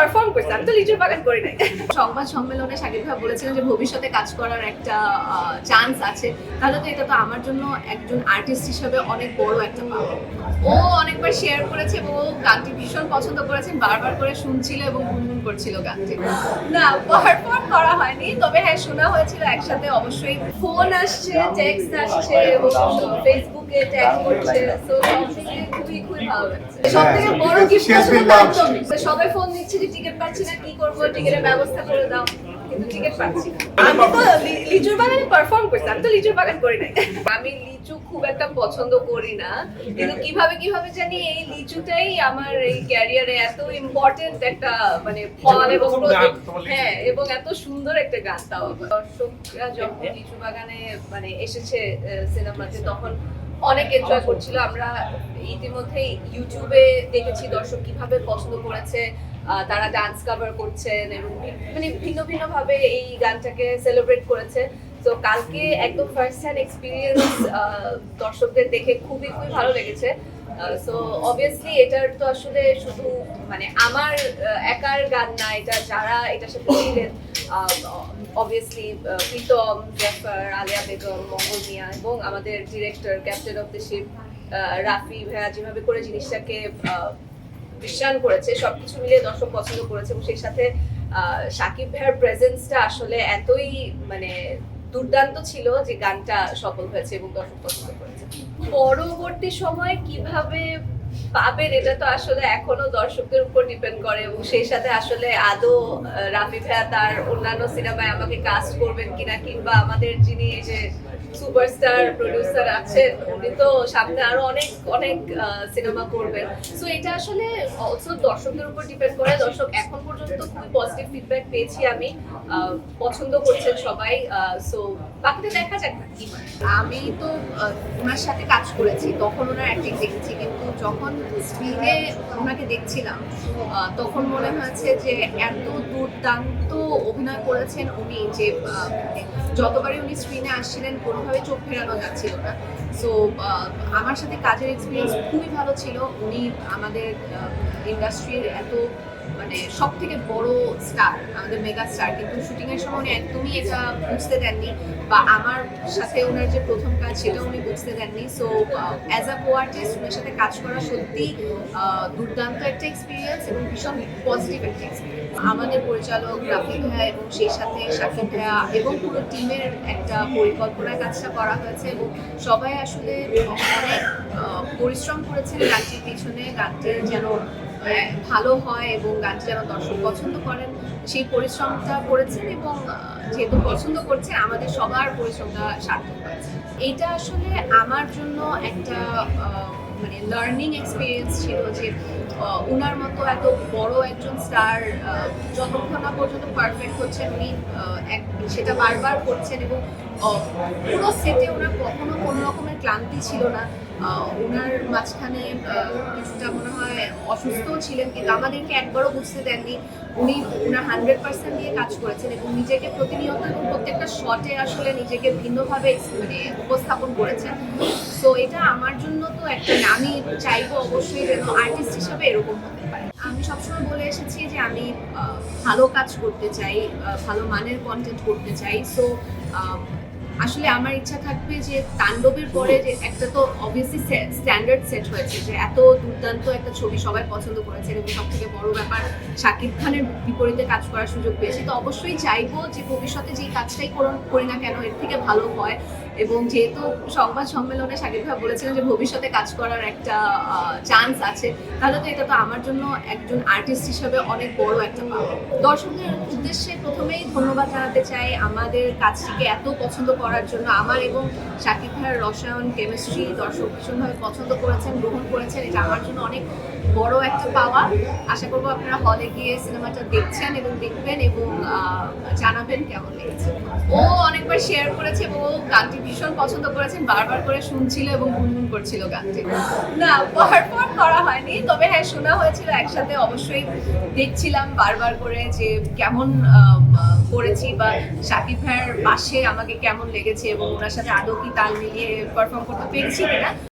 Perform করছে। আমি তো লিচুর বাগান করি নাই। সংবাদ সম্মেলনে শাকিব ভাই বলেছিলেন যে ভবিষ্যতে কাজ করার একটা চান্স আছে। তাহলে তো এটা তো আমার জন্য একজন আর্টিস্ট হিসেবে অনেক বড় একটা ও অনেকবার শেয়ার করেছে ও গানটি ভীষণ পছন্দ করেছেন বারবার করে শুনছিল এবং গুনগুন করছিল গানটি। না পারফর্ম করা হয়নি। তবে হ্যাঁ শোনা হয়েছিল একসাথে অবশ্যই ফোন আসছে টেক্সট আসছে ফেসবুকে ট্যাগ করছে। মিলিয়ে খুবই খুবই ভালো লাগছে। সব থেকে বড় loved. সবাই ফোন দিচ্ছে যে টিকিট পাচ্ছি না কি করব? টিকিটের ব্যবস্থা করে দাও। কিন্তু টিকিট পাচ্ছি আমি তো লিচুর বাগানে পারফর্ম করছি আমি তো লিচুর বাগান করি নাই। আমি লিচু খুব একটা পছন্দ করি না কিন্তু কীভাবে কীভাবে জানি এই লিচুটাই আমার এই ক্যারিয়ারে এত ইম্পর্টেন্ট একটা মানে ফল এবং। হ্যাঁ এবং এত সুন্দর একটা গান তাও। দর্শকরা যখন লিচু বাগানে মানে এসেছে সিনেমাতে তখন অনেক এনজয় করছিল। আমরা ইতিমধ্যেই ইউটিউবে দেখেছি দর্শক কীভাবে পছন্দ করেছে তারা ডান্স কভার করছেন এবং মানে ভিন্ন ভিন্ন ভাবে এই গানটাকে সেলিব্রেট করেছে। তো কালকে একদম ফার্স্ট হ্যান্ড এক্সপিরিয়েন্স দর্শকদের দেখে খুবই খুবই ভালো লেগেছে। সো অবভিয়াসলি এটার তো আসলে শুধু মানে আমার একার গান না, এটা যারা এটার সাথে ছিলেন অবভিয়াসলি প্রীতম, জাফর, আলিয়া বেগম, মঙ্গল মিয়া এবং আমাদের director captain of the ship Rafi ভাইয়া যেভাবে করে জিনিসটাকে বিশ্বায়ন করেছে, সবকিছু মিলিয়ে দর্শক পছন্দ করেছে এবং সেই সাথে সাকিব ভাইয়ার প্রেজেন্সটা আসলে এতই মানে দুর্দান্ত ছিল যে গানটা সফল হয়েছে এবং দর্শক পছন্দ করেছে। পরবর্তী সময় কীভাবে পাবেন এটা তো আসলে এখনও দর্শকদের উপর ডিপেন্ড করে এবং সেই সাথে আসলে আদৌ রাফি ভাইয়া তার অন্যান্য সিনেমায় আমাকে কাজ করবেন কিনা কিংবা আমাদের যিনি এই যে সুপারস্টার প্রডিউসার আছেন উনি তো সামনে আরও অনেক অনেক সিনেমা করবেন। সো এটা আসলে অলসো দর্শকদের উপর ডিপেন্ড করে। দর্শক এখন পর্যন্ত খুবই পজিটিভ ফিডব্যাক পেয়েছি আমি। পছন্দ করছেন সবাই। সো বাকিটা দেখা যাক। না কি আমি তো ওনার সাথে কাজ করেছি। তখন ওনার অ্যাক্টিং দেখেছি কিন্তু যখন স্ক্রিনে ওনাকে দেখছিলাম তখন মনে হয়েছে যে এত দুর্দান্ত অভিনয় করেছেন উনি যে যতবারই উনি স্ক্রিনে আসছিলেন কোনোভাবে চোখ ফেরানো যাচ্ছিল না। সো আমার সাথে কাজের এক্সপিরিয়েন্স খুবই ভালো ছিল। উনি আমাদের ইন্ডাস্ট্রির এত মানে সব থেকে বড় স্টার আমাদের মেগা স্টার কিন্তু শুটিং এর সময় উনি একদমই এটা বুঝতে দেননি বা আমার সাথে ওনার যে প্রথম কাজ সেটাও উনি বুঝতে দেননি। So as a co artist ওনার সাথে কাজ করা সত্যি দুর্দান্ত একটা এক্সপিরিয়েন্স এবং ভীষণ পজিটিভ একটা এক্সপিরিয়েন্স আমাদের পরিচালক রাফি ভাইয়া এবং সেই সাথে শাকিব ভাইয়া এবং পুরো টিমের একটা পরিকল্পনায় কাজটা করা হয়েছে এবং সবাই আসলে অনেক পরিশ্রম করেছেন গানটির পিছনে। গানটির যেন ভালো হয় এবং গানটি যেন দর্শক পছন্দ করেন, সেই পরিশ্রমটা করেছেন এবং যেহেতু পছন্দ করছেন, আমাদের সবার পরিশ্রমটা সার্থক হয়েছে। এইটা আসলে আমার জন্য একটা মানে লার্নিং এক্সপিরিয়েন্স ছিল যে ওনার মতো এত বড় একজন স্টার যতক্ষণ না পর্যন্ত পারফেক্ট হচ্ছেন উনি সেটা বারবার করছেন এবং পুরো সেটে ওনার কখনো কোনো রকমের ক্লান্তি ছিল না। ওনার মাঝখানে কিছুটা মনে হয় অসুস্থও ছিলেন, কিন্তু আমাদেরকে একবারও বুঝতে দেননি। উনি ওনার হান্ড্রেড পার্সেন্ট দিয়ে কাজ করেছেন এবং নিজেকে প্রতিনিয়ত এবং প্রত্যেকটা শটে আসলে নিজেকে ভিন্নভাবে মানে উপস্থাপন করেছেন। সো এটা আমার জন্য তো একটা, আমি চাইব অবশ্যই যেন আর্টিস্ট হিসাবে এরকম হতে পারে। আমি সবসময় বলে এসেছি যে আমি ভালো কাজ করতে চাই ভালো মানের কন্টেন্ট করতে চাই। সো আসলে আমার ইচ্ছা থাকবে যে তাণ্ডবের পরে যে একটা তো অবভিয়াসলি স্ট্যান্ডার্ড সেট হয়েছে যে এত দুর্দান্ত একটা ছবি সবাই পছন্দ করেছে এবং সব থেকে বড় ব্যাপার, শাকিব খানের বিপরীতে কাজ করার সুযোগ পেয়েছি। তো অবশ্যই চাইব যে ভবিষ্যতে যেই কাজটাই করি না কেন, এর থেকে ভালো হয়। এবং যেহেতু সংবাদ সম্মেলনে শাকিব ভাই বলেছিলেন যে ভবিষ্যতে কাজ করার একটা চান্স আছে, তাহলে তো এটা তো আমার জন্য একজন আর্টিস্ট হিসেবে অনেক বড় একটা দর্শকদের উদ্দেশ্যে প্রথমেই ধন্যবাদ জানাতে চাই আমাদের কাজটিকে এত পছন্দ করার জন্য। আমার এবং শাকিব ভাইয়ের রসায়ন কেমিস্ট্রি দর্শক ভীষণভাবে পছন্দ করেছেন, গ্রহণ করেছেন। এটা আমার জন্য অনেক বড় একটা পাওয়া। আশা করব আপনারা হলে গিয়ে সিনেমাটা দেখছেন এবং দেখবেন এবং জানাবেন কেমন লেগেছে। ও অনেকবার শেয়ার করেছে এবং ও গানটি ভীষণ পছন্দ করেছেন, বারবার করে শুনছিল এবং গুনগুন করছিল গানটি। না পারফর্ম করা হয়নি, তবে হ্যাঁ শোনা হয়েছিল একসাথে, অবশ্যই দেখছিলাম বারবার করে যে কেমন করেছি বা শাকিব ভাইয়ের পাশে আমাকে কেমন লেগেছে এবং ওনার সাথে আদৌ কি তাল মিলিয়ে পারফর্ম করতে পেরেছি কিনা